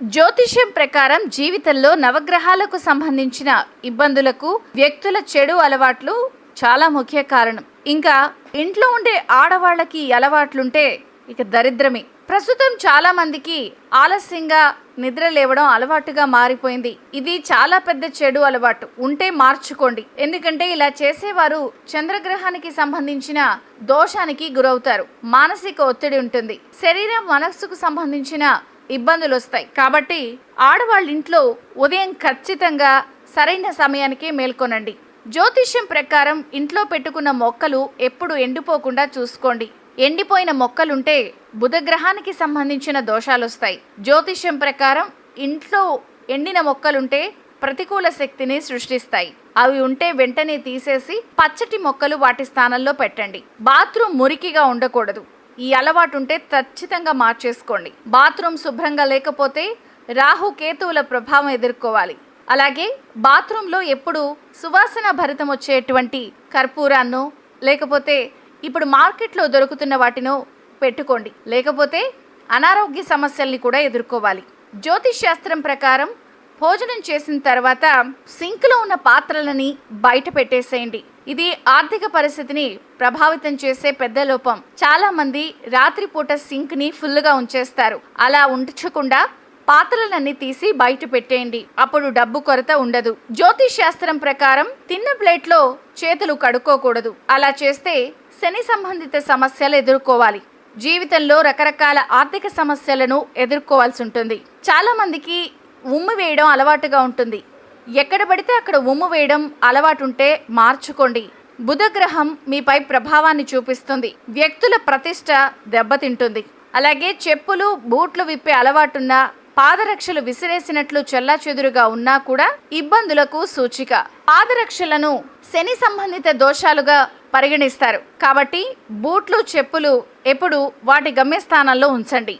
జ్యోతిష్యం ప్రకారం జీవితంలో నవగ్రహాలకు సంబంధించిన ఇబ్బందులకు వ్యక్తుల చెడు అలవాట్లు చాలా ముఖ్య కారణం. ఇంకా ఇంట్లో ఉండే ఆడవాళ్ళకి అలవాట్లుంటే ఇక దరిద్రమే. ప్రస్తుతం చాలా మందికి ఆలస్యంగా నిద్ర లేవడం అలవాటుగా మారిపోయింది. ఇది చాలా పెద్ద చెడు అలవాటు. ఉంటే మార్చుకోండి. ఎందుకంటే ఇలా చేసేవారు చంద్రగ్రహానికి సంబంధించిన దోషానికి గురవుతారు. మానసిక ఒత్తిడి ఉంటుంది. శరీరం మనస్సుకు సంబంధించిన ఇబ్బందులు వస్తాయి. కాబట్టి ఆడవాళ్ళ ఇంట్లో ఉదయం ఖచ్చితంగా సరైన సమయానికి మేల్కొనండి. జ్యోతిష్యం ప్రకారం ఇంట్లో పెట్టుకున్న మొక్కలు ఎప్పుడు ఎండిపోకుండా చూసుకోండి. ఎండిపోయిన మొక్కలుంటే బుధగ్రహానికి సంబంధించిన దోషాలు వస్తాయి జ్యోతిష్యం ప్రకారం ఇంట్లో ఎండిన మొక్కలుంటే ప్రతికూల శక్తిని సృష్టిస్తాయి. అవి ఉంటే వెంటనే తీసేసి పచ్చటి మొక్కలు వాటి స్థానంలో పెట్టండి. బాత్రూమ్ మురికిగా ఉండకూడదు. ఈ అలవాటు ఉంటే ఖచ్చితంగా మార్చేసుకోండి. బాత్రూమ్ శుభ్రంగా లేకపోతే రాహు కేతువుల ప్రభావం ఎదుర్కోవాలి. అలాగే బాత్రూంలో ఎప్పుడు సువాసన భరితం వచ్చేటువంటి కర్పూరాన్నో లేకపోతే ఇప్పుడు మార్కెట్లో దొరుకుతున్న వాటినో పెట్టుకోండి. లేకపోతే అనారోగ్య సమస్యల్ని కూడా ఎదుర్కోవాలి. జ్యోతిష్ శాస్త్రం ప్రకారం భోజనం చేసిన తర్వాత సింక్లో ఉన్న పాత్రలని బయట పెట్టేసేయండి. ఇది ఆర్థిక పరిస్థితిని ప్రభావితం చేసే పెద్ద లోపం. చాలా మంది రాత్రిపూట సింక్ని ఫుల్గా ఉంచేస్తారు. అలా ఉంచకుండా పాత్రలన్నీ తీసి బయట పెట్టేయండి. అప్పుడు డబ్బు కొరత ఉండదు. జ్యోతిష్ శాస్త్రం ప్రకారం తిన్న ప్లేట్లో చేతులు కడుక్కోకూడదు. అలా చేస్తే శని సంబంధిత సమస్యలు ఎదుర్కోవాలి. జీవితంలో రకరకాల ఆర్థిక సమస్యలను ఎదుర్కోవాల్సి ఉంటుంది. చాలా మందికి ఉమ్ము వేయడం అలవాటుగా ఉంటుంది. ఎక్కడ పడితే అక్కడ ఉమ్ము వేయడం అలవాటు ఉంటే మార్చుకోండి. బుధగ్రహం మీపై ప్రభావాన్ని చూపిస్తుంది. వ్యక్తుల ప్రతిష్ట దెబ్బతింటుంది. అలాగే చెప్పులు బూట్లు విప్పే అలవాటున్న పాదరక్షలు విసిరేసినట్లు చెల్లాచెదురుగా ఉన్నా కూడా ఇబ్బందులకు సూచిక. పాదరక్షలను శని సంబంధిత దోషాలుగా పరిగణిస్తారు. కాబట్టి బూట్లు చెప్పులు ఎప్పుడు వాటి గమ్యస్థానాల్లో ఉంచండి.